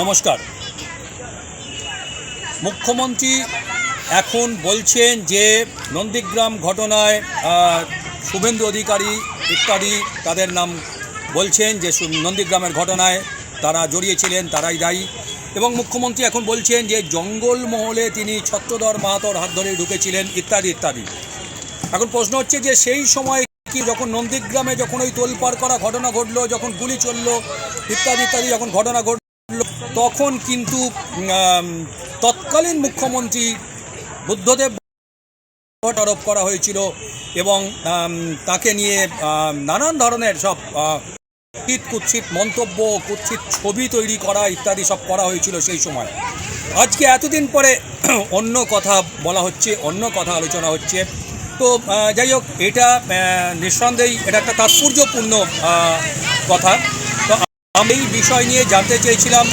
নমস্কার। মুখ্যমন্ত্রী এখন বলছেন যে নন্দীগ্রাম ঘটনায় শুভেন্দু অধিকারী ইত্যাদি তাদের নাম বলছেন যে নন্দীগ্রামের ঘটনায় তারা জড়িয়েছিলেন, তারাই দায়ী। এবং মুখ্যমন্ত্রী এখন বলছেন যে জঙ্গল মহলে তিনি ছত্রধর মাহাতোর হাত ধরে ঢুকেছিলেন, ইত্যাদি ইত্যাদি। এখন প্রশ্ন হচ্ছে যে সেই সময় কি যখন নন্দীগ্রামে যখন ওই তোলপাড় করা ঘটনা ঘটলো, যখন গুলি চলল, ইত্যাদি ইত্যাদি যখন ঘটনা ঘটলো তখন কিন্তু তৎকালীন মুখ্যমন্ত্রী বুদ্ধদেব আরোপ করা হয়েছিল এবং তাকে নিয়ে নানান ধরনের সব কুৎসিত কুৎসিত মন্তব্য, কুৎসিত ছবি তৈরি করা ইত্যাদি সব করা হয়েছিল সেই সময়। আজকে এতদিন পরে অন্য কথা বলা হচ্ছে, অন্য কথা আলোচনা হচ্ছে। তো যাই হোক, এটা নিঃসন্দেহেই এটা একটা তাৎপর্যপূর্ণ কথা। আমি এই বিষয় নিয়ে জানতে চেয়েছিলাম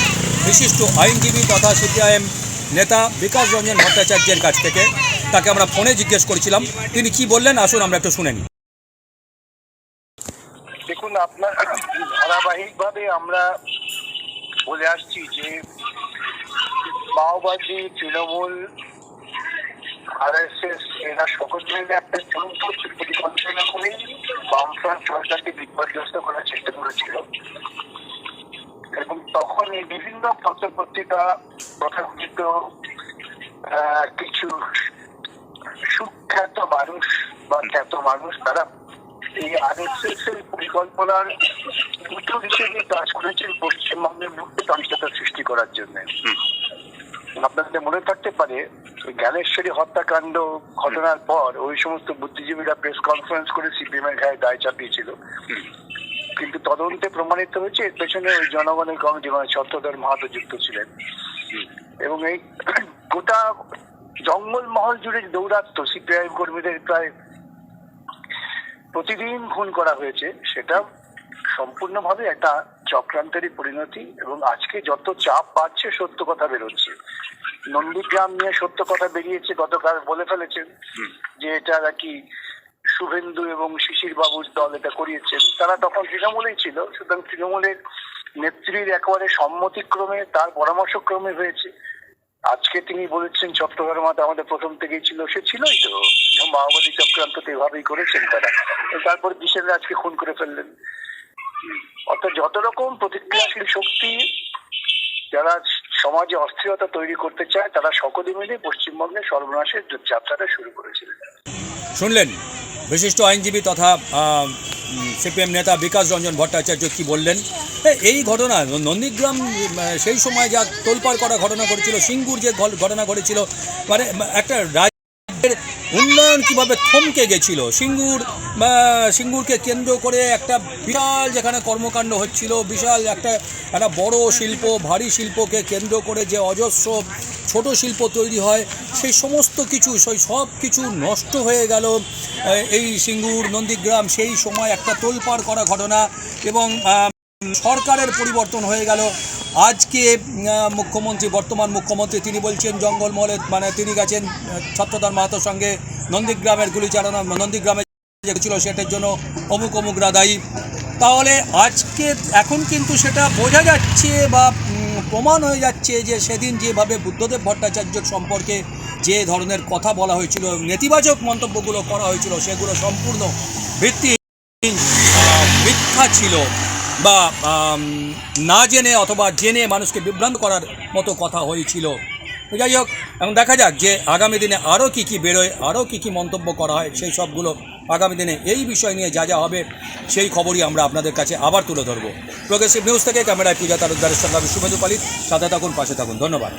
বিশিষ্ট আইনজীবী তথা সিপিআইএম নেতা বিকাশ রঞ্জন ভট্টাচার্যের কাছ থেকে। তাকে আমরা ফোনে জিজ্ঞেস করেছিলাম। তিনি কি বললেন? আসুন, আমরা একটু শুনে নিই। দেখুন, আপনার ধারাবাহিকভাবে আমরা বলে আসছি যে মাওবাদী, তৃণমূল, আরএসএস, এরা সকল মিলে একটা যৌথ পরিকল্পনা করে সরকারকে বিপর্যস্ত করার চেষ্টা করেছিল। এই বিভিন্ন পত্র পত্রিকা তথাকথিত আহ, কিছু সুখ্যাত মানুষ বা খ্যাত মানুষ তারা এই আরএসএস এর পরিকল্পনার দুটো হিসেবে কাজ করেছেন পশ্চিমবঙ্গের মুক্তি তন্ত্রতা সৃষ্টি করার জন্য। আপনাদের মনে থাকতে পারে জ্ঞানেশ্বরী হত্যাকাণ্ড ঘটনার পর ওই সমস্ত বুদ্ধিজীবীরা প্রেস কনফারেন্স করে সিপিএম এর গায়ে দায় চাপিয়েছিল। কিন্তু তদন্তে প্রমাণিত হয়েছে এর পেছনে ওই জনগণের কমিটি মানে ছত্রধর মাহাতো যুক্ত ছিলেন। এবং এই গোটা জঙ্গলমহল জুড়ে দৌরাত্ম সিপিআইএম কর্মীদের প্রায় প্রতিদিন খুন করা হয়েছে সেটা সম্পূর্ণভাবে একটা চক্রান্তেরই পরিণতি এবং আজকে যত চাপ পাচ্ছে সত্য কথা বেরোচ্ছে। নন্দীগ্রাম নিয়ে সত্য কথা বেরিয়েছে গতকাল বলে ফেলেছেন যে এটা নাকি শুভেন্দু এবং শিশির বাবুর দল এটা করিয়েছেন। তারা তখন তৃণমূলেই ছিল, সুতরাং তৃণমূলের নেত্রীর একেবারে সম্মতিক্রমে, তার পরামর্শক্রমে হয়েছে। আজকে তিনি বলেছেন, চট্টগ্রাম মাতা আমাদের প্রথম থেকেই ছিল, সে ছিলই তো। মাওবাদী চক্রান্ত তো এভাবেই করেছেন তারা। তারপর বিশেষ আজকে খুন করে ফেললেন। অর্থাৎ যত রকম প্রতিক্রিয়াশীল শক্তি যারা সমাজে অস্থিরতা তৈরি করতে চায়, তারা সকলে মিলে পশ্চিমবঙ্গে সর্বনাশের যাত্রাটা শুরু করেছিলেন। শুনলেন? বিশিষ্ট আইনজীবী তথা সিপিএম নেতা বিকাশ রঞ্জন ভট্টাচার্য কি বললেন? এই ঘটনা, নন্দীগ্রাম সেই সময় যা তোলপাড় করা ঘটনা ঘটেছিল, সিঙ্গুর যে ঘটনা ঘটেছিল মানে একটা উন্নয়ন কীভাবে থমকে গেছিল? সিঙ্গুর সিঙ্গুরকে কেন্দ্র করে একটা বিশাল যেখানে কর্মকাণ্ড হচ্ছিল, বিশাল একটা একটা বড় শিল্প, ভারী শিল্পকে কেন্দ্র করে যে অজস্র ছোট শিল্প তৈরি হয়, সেই সমস্ত কিছু, সেই সব কিছু নষ্ট হয়ে গেল। এই সিঙ্গুর নন্দীগ্রাম সেই সময় একটা তোলপাড় করা ঘটনা এবং সরকারের পরিবর্তন হয়ে গেল। আজকে মুখ্যমন্ত্রী, বর্তমান মুখ্যমন্ত্রী, তিনি বলছেন, জঙ্গলমহলে মানে তিনি গেছেন ছত্রধর মাহাতোর সঙ্গে নন্দীগ্রামের গুলি চালানো নন্দীগ্রামে যে ছিল সেটার জন্য অমুক অমুকরা দায়ী তাহলে আজকে, এখন কিন্তু সেটা বোঝা যাচ্ছে বা প্রমাণ হয়ে যাচ্ছে যে সেদিন যেভাবে বুদ্ধদেব ভট্টাচার্য সম্পর্কে যে ধরনের কথা বলা হয়েছিল নেতিবাচক মন্তব্যগুলো করা হয়েছিল, সেগুলো সম্পূর্ণ ভিত্তি মিথ্যা ছিল। বা না জেনে অথবা জেনে মানুষকে বিভ্রান্ত করার মতো কথা হয়েছিল। যাই হোক এবং দেখা যাক যে আগামী দিনে আরও কী কী বেরোয় আরও কী কী মন্তব্য করা হয়, সেই সবগুলো আগামী দিনে এই বিষয় নিয়ে যা যা হবে, সেই খবরই আমরা আপনাদের কাছে আবার তুলে ধরবো। প্রোগ্রেসিভ নিউজ থেকে ক্যামেরায় পূজা তালুকদারের সঙ্গে আমি শুভেন্দু পালিত। সাথে থাকুন, পাশে থাকুন। ধন্যবাদ।